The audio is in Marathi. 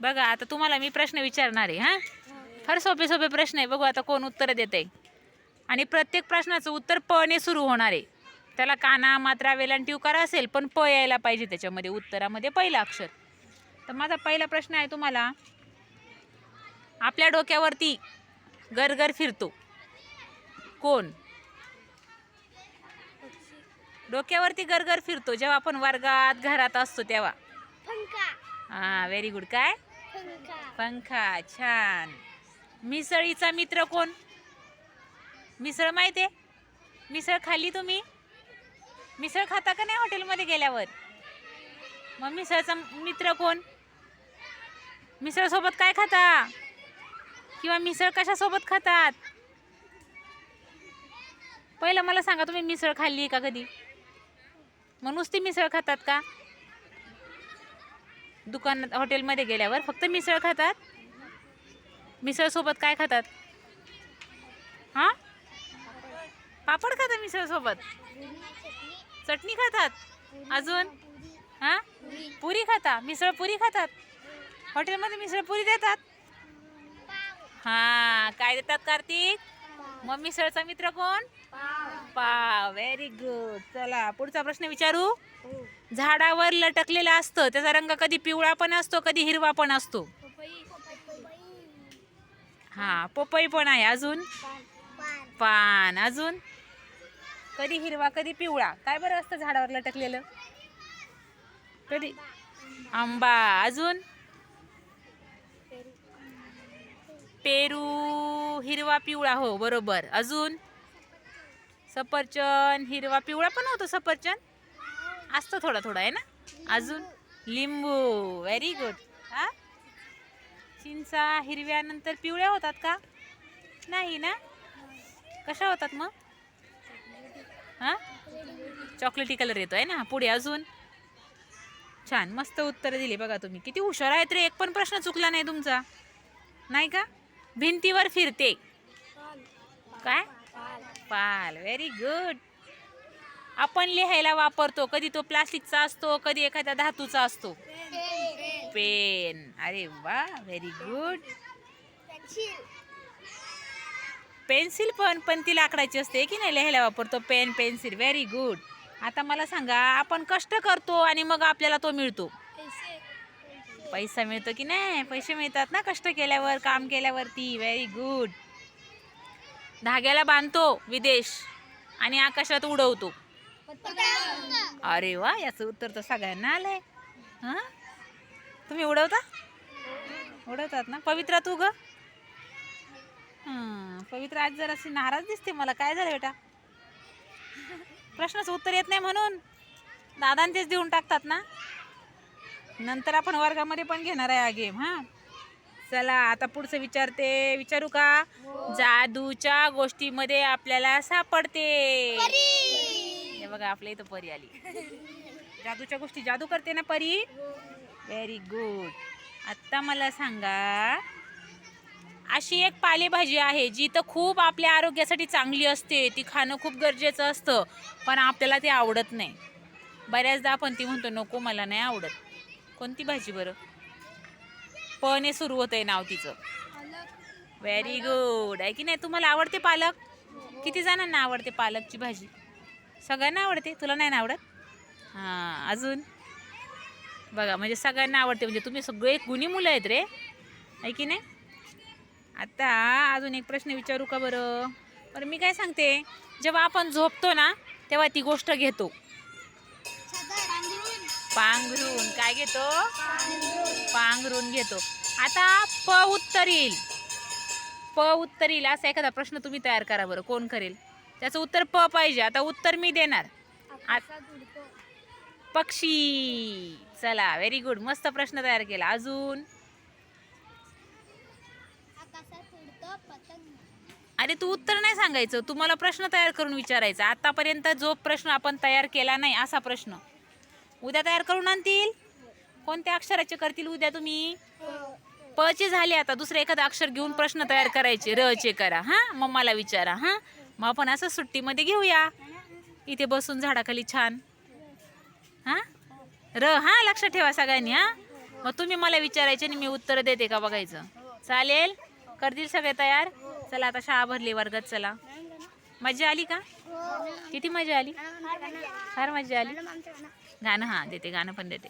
बघा आता तुम्हाला मी प्रश्न विचारणार आहे हां? फार सोपे सोपे प्रश्न आहे. बघू आता कोण उत्तर देते आणि प्रत्येक प्रश्नाचं उत्तर प ने सुरू होणार आहे. त्याला काना मात्रा वेलांटी उकार असेल पण प यायला पाहिजे त्याच्यामध्ये उत्तरामध्ये पहिलं अक्षर. तर माझा पहिला प्रश्न आहे तुम्हाला. आपल्या डोक्यावरती गरगर फिरतो. कोण? डोक्यावरती गरगर फिरतो जेव्हा आपण वर्गात घरात असतो तेव्हा. हां व्हेरी गुड काय? पंखा. छान. मिसळीचा मित्र कोण? मिसळ माहिती आहे? मिसळ खाल्ली तुम्ही? मिसळ खाता का नाही हॉटेलमध्ये गेल्यावर? मग मिसळचा मित्र कोण? मिसळसोबत काय खाता? किंवा मिसळ कशासोबत खातात? पहिलं मला सांगा तुम्ही मिसळ खाल्ली का कधी? मग नुसती मिसळ खातात का? दुकानात हॉटेलमध्ये गेल्यावर फक्त मिसळ खातात? मिसळसोबत काय खातात? हां? पापड खातात मिसळसोबत चटणी खातात? अजून? हां? पुरी खाता? मिसळ पुरी खातात? हॉटेलमध्ये मिसळ पुरी देतात? हां काय देतात कार्तिक? मग मिसळचा मित्र कोण? पाव. व्हेरी गुड चला पुढचा प्रश्न विचारू? झाडावर लटकलेलं असतं त्याचा रंग कधी पिवळा पण असतो कधी हिरवा पण असतो. हा पपई पण आहे. अजून? पान. अजून? कधी हिरवा कधी पिवळा. काय बरं असतं झाडावर लटकलेलं? कधी? आंबा. अजून? पेरू हिरवा पिवळा. हो बरोबर. अजून? सफरचंद हिरवा पिवळा पण होतो सफरचंद? असतं थोडा थोडा आहे ना? अजून? लिंबू व्हेरी गुड हा? चिंचा हिरव्यानंतर पिवळ्या होतात का? नाही ना? कशा होतात मग? हा? चॉकलेटी कलर येतो आहे ना? पुढे अजून? छान मस्त उत्तर दिली बघा तुम्ही. किती हुशार आहेत रे. एक पण प्रश्न चुकला नाही तुमचा. नाही का? भिंतीवर फिरते. काय? पाल. व्हेरी गुड आपण लिहायला वापरतो. कधी तो प्लास्टिकचा असतो कधी एखाद्या धातूचा असतो. पेन. अरे वा व्हेरी गुड पेन्सिल पण पण ती लाकडाची असते की नाही? लिहायला वापरतो. पेन पेन्सिल व्हेरी गुड आता मला सांगा आपण कष्ट करतो आणि मग आपल्याला तो मिळतो. पैसा मिळतो की नाही? पैसे मिळतात ना कष्ट केल्यावर काम केल्यावरती. व्हेरी गुड धाग्याला बांधतो विदेश आणि आकाशात उडवतो. अरे वा याचं उत्तर तर सगळ्यांना आलंय. हां? तुम्ही उडवता? उडवतात ना? पवित्रा तू ग? पवित्रा आज जराशी नाराज दिसते मला. काय झालं बेटा? प्रश्नाचं उत्तर येत नाही म्हणून. दादांचेच तेच देऊन टाकतात ना? नंतर आपण वर्गामध्ये पण घेणार आहे हा गेम हा? चला आता पुढचं विचारते. विचारू का? जादूच्या गोष्टीमध्ये आपल्याला सापडते. हे बघा आपल्या इथं परी आली. जादूच्या गोष्टी जादू करते ना परी? व्हेरी गुड आत्ता मला सांगा अशी एक पालेभाजी आहे जी तर खूप आपल्या आरोग्यासाठी चांगली असते. ती खाणं खूप गरजेचं असतं पण आपल्याला ती आवडत नाही. बऱ्याचदा आपण ती म्हणतो नको मला नाही आवडत. कोणती भाजी बरं? पने सुरू होतंय नाव तिचं. व्हेरी गुड आहे की नाही तुम्हाला आवडते पालक? किती जणांना आवडते पालकची भाजी? सगळ्यांना आवडते? तुला नाही ना आवडत? हां अजून? बघा म्हणजे सगळ्यांना आवडते. म्हणजे तुम्ही सगळे गुणी मुलं आहेत रे. आहे की नाही? आता अजून एक प्रश्न विचारू का बरं? बरं मी काय सांगते? जेव्हा आपण झोपतो ना तेव्हा ती गोष्ट घेतो. पांघरून. काय घेतो? पांघरून घेतो. आता प उत्तर येईल. प उत्तर येईल. असा एखादा प्रश्न तुम्ही तयार करा बरं. कोण करेल? त्याचं उत्तर प पाहिजे. आता उत्तर मी देणार. पक्षी. चला व्हेरी गुड मस्त प्रश्न तयार केला. अजून? अरे तू उत्तर नाही सांगायचं. तुम्हाला प्रश्न तयार करून विचारायचा. आतापर्यंत जो प्रश्न आपण तयार केला नाही असा प्रश्न. उद्या तयार करून आणतील? कोणत्या अक्षराचे करतील उद्या तुम्ही? प चे झाले आता. दुसरं एखादं अक्षर घेऊन प्रश्न तयार करायचे. र चे करा. हां? मग मला विचारा. हां? मग आपण असं सुट्टीमध्ये घेऊया. इथे बसून झाडाखाली छान. हां? र हां लक्षात ठेवा सगळ्यांनी हां? मग तुम्ही मला विचारायचे आणि मी उत्तर देते का बघायचं. चालेल? करतील सगळे तयार? चला आता शाळा भरली वर्गात चला. मजा आली का? किती मजा आली? फार मजा आली. गाणं हा देते गाणं पण देते.